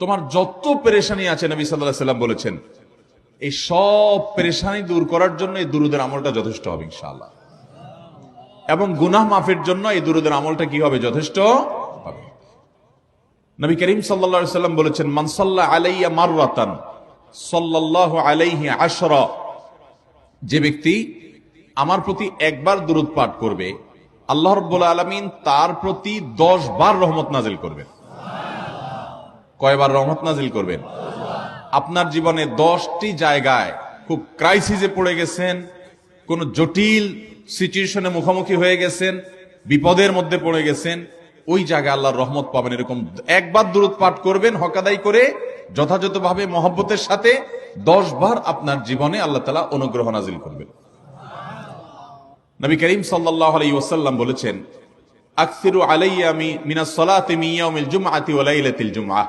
তোমার যত পেরেশানি আছে নবী সাল্লাহ সাল্লাম বলেছেন, এই সব পেরেশানি দূর করার জন্য এই দুরুদের আমলটা যথেষ্ট হবে ইনশাআল্লাহ। এবং গুনাহ মাফের জন্য এই দুরুদের আমলটা কি হবে যথেষ্ট হবে। নবী করিম সাল্লা সাল্লাম বলেছেন মানসাল্লাহ আলাইয়া মাররাতান, সাল্লাল্লাহু আলাইহি আশরা যে ব্যক্তি আমার প্রতি একবার দুরুদ পাঠ করবে, আল্লাহ রব্বুল আলমিন তার প্রতি দশ বার রহমত নাজিল করবেন। কয়বার রহমত নাজিল করবেন? আপনার জীবনে দশটি জায়গায় খুব ক্রাইসিসে পড়ে গেছেন, কোন জটিল সিচুয়েশনে মুখোমুখি হয়ে গেছেন, বিপদের মধ্যে পড়ে গেছেন, ওই জায়গায় আল্লাহর রহমত পাবেন এরকম একবার দূরত পাঠ করবেন, হকাদাই করে যথাযথভাবে মহব্বতের সাথে দশ বার আপনার জীবনে আল্লাহ তালা অনুগ্রহ নাজিল করবেন। নবী করিম সাল্লাহ আলাই ওসাল্লাম বলেছেন, আকসিরু আলাইয়া আমি মিনাস সলাতে মিয়াউমিল জুমআতি ওয়া লাইলাতিল জুমআহ।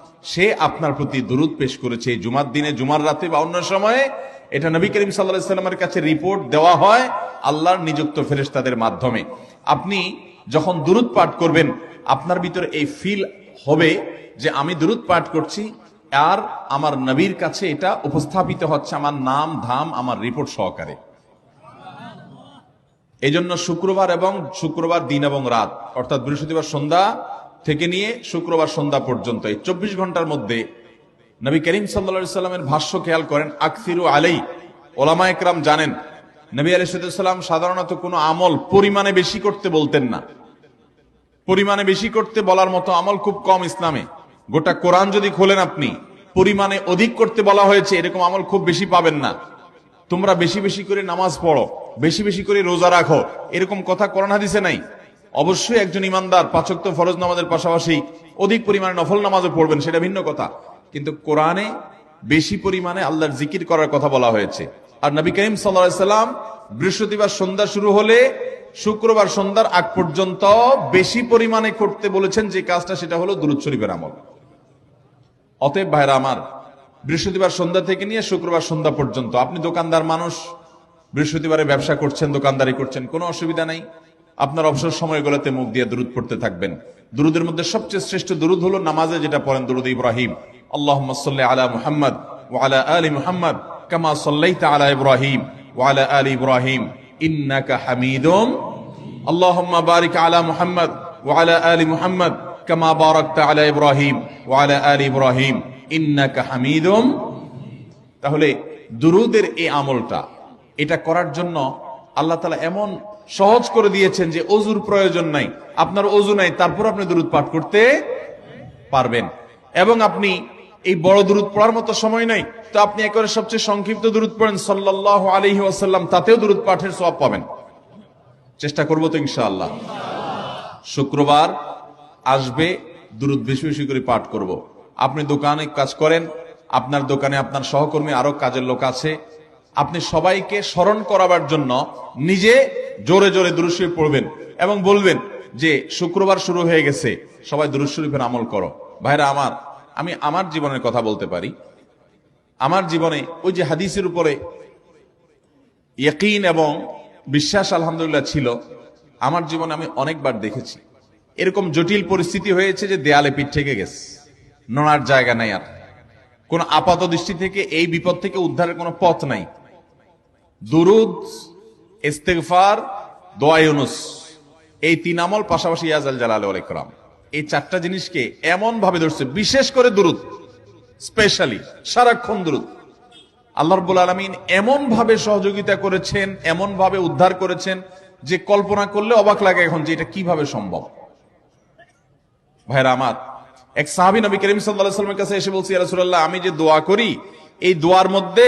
সে আপনার প্রতি দুরুদ পেশ করেছে জুমার দিনে, জুমার রাতে বা অন্য সময়ে। এটা নবী করিম সাল্লামের কাছে রিপোর্ট দেওয়া হয় আল্লাহর নিযুক্ত ফেরেশতাদের মাধ্যমে। আপনি যখন দুরুদ পাঠ করবেন, আপনার ভিতরে এই ফিল হবে যে আমি দুরুদ পাঠ করছি আর আমার নবীর কাছে এটা উপস্থাপিত হচ্ছে, আমার নাম, ধাম, আমার রিপোর্ট সহকারে। এই জন্য শুক্রবার এবং শুক্রবার দিন এবং রাত, অর্থাৎ বৃহস্পতিবার সন্ধ্যা থেকে নিয়ে শুক্রবার সন্ধ্যা পর্যন্ত। এই চব্বিশ ঘণ্টার মধ্যে নবী করিম সাল্লা সাল্লামের ভাষ্য খেয়াল করেন, আকসিরু আলাই। ওলামা একরাম জানেন, নবী আলাইসাল্লাম সাধারণত কোনো আমল পরিমাণে বেশি করতে বলতেন না। পরিমাণে বেশি করতে বলার মতো আমল খুব কম ইসলামে। গোটা কোরআন যদি খোলেন আপনি, পরিমাণে অধিক করতে বলা হয়েছে, এরকম আমল খুব বেশি পাবেন না। তোমরা বেশি বেশি করে নামাজ পড়ো, বেশি বেশি করে রোজা রাখো, এরকম কথা কোরআন হাদিসে নাই। অবশ্যই একজন ইমানদার পাচক ফরজ নামাজের পাশাপাশি অধিক পরিমাণে নফল নামাজও পড়বেন, সেটা ভিন্ন কথা। কিন্তু কোরআনে বেশি পরিমাণে আল্লাহর জিকির করার কথা বলা হয়েছে। আর নবী করিম সাল্লাম বৃহস্পতিবার সন্ধ্যা শুরু হলে শুক্রবার সন্ধ্যার আগ পর্যন্ত বেশি পরিমাণে করতে বলেছেন, যে কাজটা সেটা হলো দুরুদ শরীফের আমল। অতএব ভাইরা আমার, বৃহস্পতিবার সন্ধ্যা থেকে নিয়ে শুক্রবার সন্ধ্যা পর্যন্ত আপনি দোকানদার মানুষ, বৃহস্পতিবারে ব্যবসা করছেন, দোকানদারি করছেন, কোনো অসুবিধা নাই। আপনার অবসর সময়গুলোতে মুখ দিয়ে দুরুদ পড়তে থাকবেন দুরুদের মধ্যে সবচেয়ে শ্রেষ্ঠ দুরুদ হলো নামাজে যেটা পড়েন দুরুদ ইব্রাহিম আল্লাহ সাল্লি আলা মুহাম্মদ ওয়ালা আলী মুহাম্মদ কামা সাল্লাইতা আলা ইব্রাহিম ওয়ালা আলী ইব্রাহিম ইন্নাকা হামিদুম اللهم بارك على محمد وعلى آل محمد كما باركت على إبراهيم وعلى آل إبراهيم إنك حميد তাহলে দুরুদের এই আমলটা এটা করার জন্য আল্লাহ তালা এমন সহজ করে দিয়েছেন যে অজুর প্রয়োজন নাই। আপনার অজু নাই, তারপর আপনি দুরুদ পাঠ করতে পারবেন। এবং আপনি এই বড় দূরত পড়ার মতো সময় নাই, তো আপনি একেবারে সবচেয়ে সংক্ষিপ্ত দূরত পড়েন সাল্লাহ আলহি ওয়াসাল্লাম, তাতেও দূরত পাঠের সব পাবেন। চেষ্টা করব তো ইনশাআল্লাহ। শুক্রবার আসবে দূরত বেশি বেশি করে পাঠ করব। আপনি দোকানে কাজ করেন, আপনার দোকানে আপনার সহকর্মী আরও কাজের লোক আছে আপনি সবাইকে স্মরণ করাবার জন্য নিজে জোরে জোরে দুরুশরীফ পড়বেন এবং বলবেন যে, শুক্রবার শুরু হয়ে গেছে, সবাই দুরুশরীফের আমল করো। ভাইরা আমার, আমি আমার জীবনের কথা বলতে পারি। আমার জীবনে ওই যে হাদিসের উপরে ইয়কিন এবং বিশ্বাস আলহামদুলিল্লাহ ছিল, আমার জীবনে আমি অনেকবার দেখেছি। এরকম জটিল পরিস্থিতি হয়েছে যে দেয়ালে পিঠ থেকে গেছে। নড়ার জায়গা নাই আর। কোন আপাত দৃষ্টি থেকে এই বিপদ থেকে উদ্ধারের কোনো পথ নাই। দুরুদ, ইস্তেগফার, দোয়া ইউনুস। এই তিন আমল পাশাপাশি ইয়াজাল জালাল আলাইকরাম এই চারটা জিনিসকে এমন ভাবে ধরছে, বিশেষ করে দুরুদ, স্পেশালি সারাক্ষণ দুরুদ। আল্লাহ আলমিন এমন ভাবে সহযোগিতা করেছেন এমন ভাবে উদ্ধার করেছেন, যে কল্পনা করলে অবাক লাগে এখন যে এটা কীভাবে সম্ভব। ভাইরা আমার, এক সাহাবি নবী করিম সাল্লামের কাছে এসে বলছি রাসুল্লাহ আমি যে দোয়া করি, এই দোয়ার মধ্যে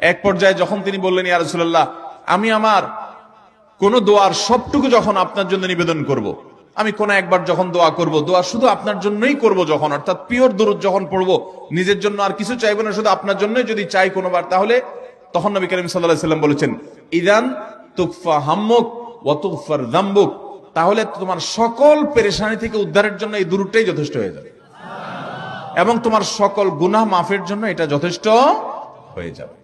এক পর্যায়ে যখন তিনি বললেন, ইয়া রাসূলুল্লাহ, আমি আমার কোন দোয়ার সবটুকু যখন আপনার জন্য নিবেদন করব। আমি কোন একবার যখন দোয়া করব, দোয়া শুধু আপনার জন্যই করব যখন, অর্থাৎ পিওর দরুদ যখন পড়ব, নিজের জন্য আর কিছু চাইব না, শুধু আপনার জন্যই যদি চাই কোনোবার, তাহলে তখন নবী করিম সাল্লাহ সাল্লাম বলেছেন, ইদান তুকফা হাম্মুক ওয়াতুকফার দাম্বুক তাহলে তোমার সকল পেরেশানি থেকে উদ্ধারের জন্য এই দূরটাই যথেষ্ট হয়ে যাবে এবং তোমার সকল গুনাহ মাফের জন্য এটা যথেষ্ট হয়ে যাবে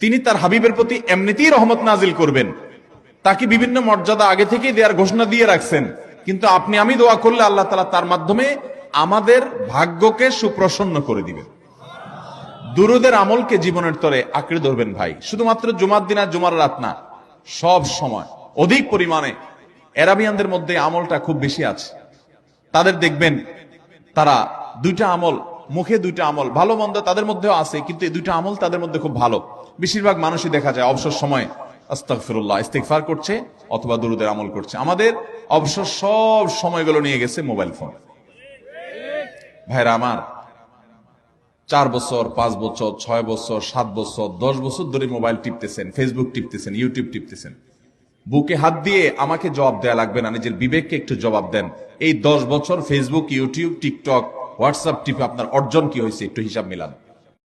তিনি তার হাবিবের প্রতি এমনিতেই রহমত নাজিল করবেন। তাকে বিভিন্ন মর্যাদা আগে থেকেই দেওয়ার ঘোষণা দিয়ে রাখছেন। কিন্তু আপনি আমি দোয়া করলে আল্লাহ তালা তার মাধ্যমে আমাদের ভাগ্যকে সুপ্রসন্ন করে দিবেন। দুরুদের আমলকে জীবনের তরে আঁকড়ে ধরবেন ভাই। শুধুমাত্র জুমার দিন আর জুমার রাত না, সব সময়, অধিক পরিমাণে এরাবিয়ানদের মধ্যে আমলটা খুব বেশি আছে। তাদের দেখবেন, তারা দুইটা আমল মুখে দুইটা আমল, ভালো মন্দ তাদের মধ্যেও আছে, কিন্তু এই দুইটা আমল তাদের মধ্যে খুব ভালো। বেশিরভাগ মানুষই দেখা যায় অবসর সময় আস্তাগফিরুল্লাহ, ইস্তিগফার করছে অথবা দুরুদের আমল করছে। আমাদের অবসর সব সময়গুলো নিয়ে গেছে মোবাইল ফোন। ভাইরা আমার, চার বছর, পাঁচ বছর, ছয় বছর, সাত বছর, দশ বছর ধরে মোবাইল টিপতেছেন ফেসবুক টিপতেছেন ইউটিউব টিপতেছেন। বুকে হাত দিয়ে আমাকে জবাব দেয়া লাগবে না, নিজের বিবেককে একটু জবাব দেন। এই দশ বছর ফেসবুক ইউটিউব টিকটক হোয়াটসঅ্যাপ টিপে আপনার অর্জন কি হয়েছে একটু হিসাব মিলান।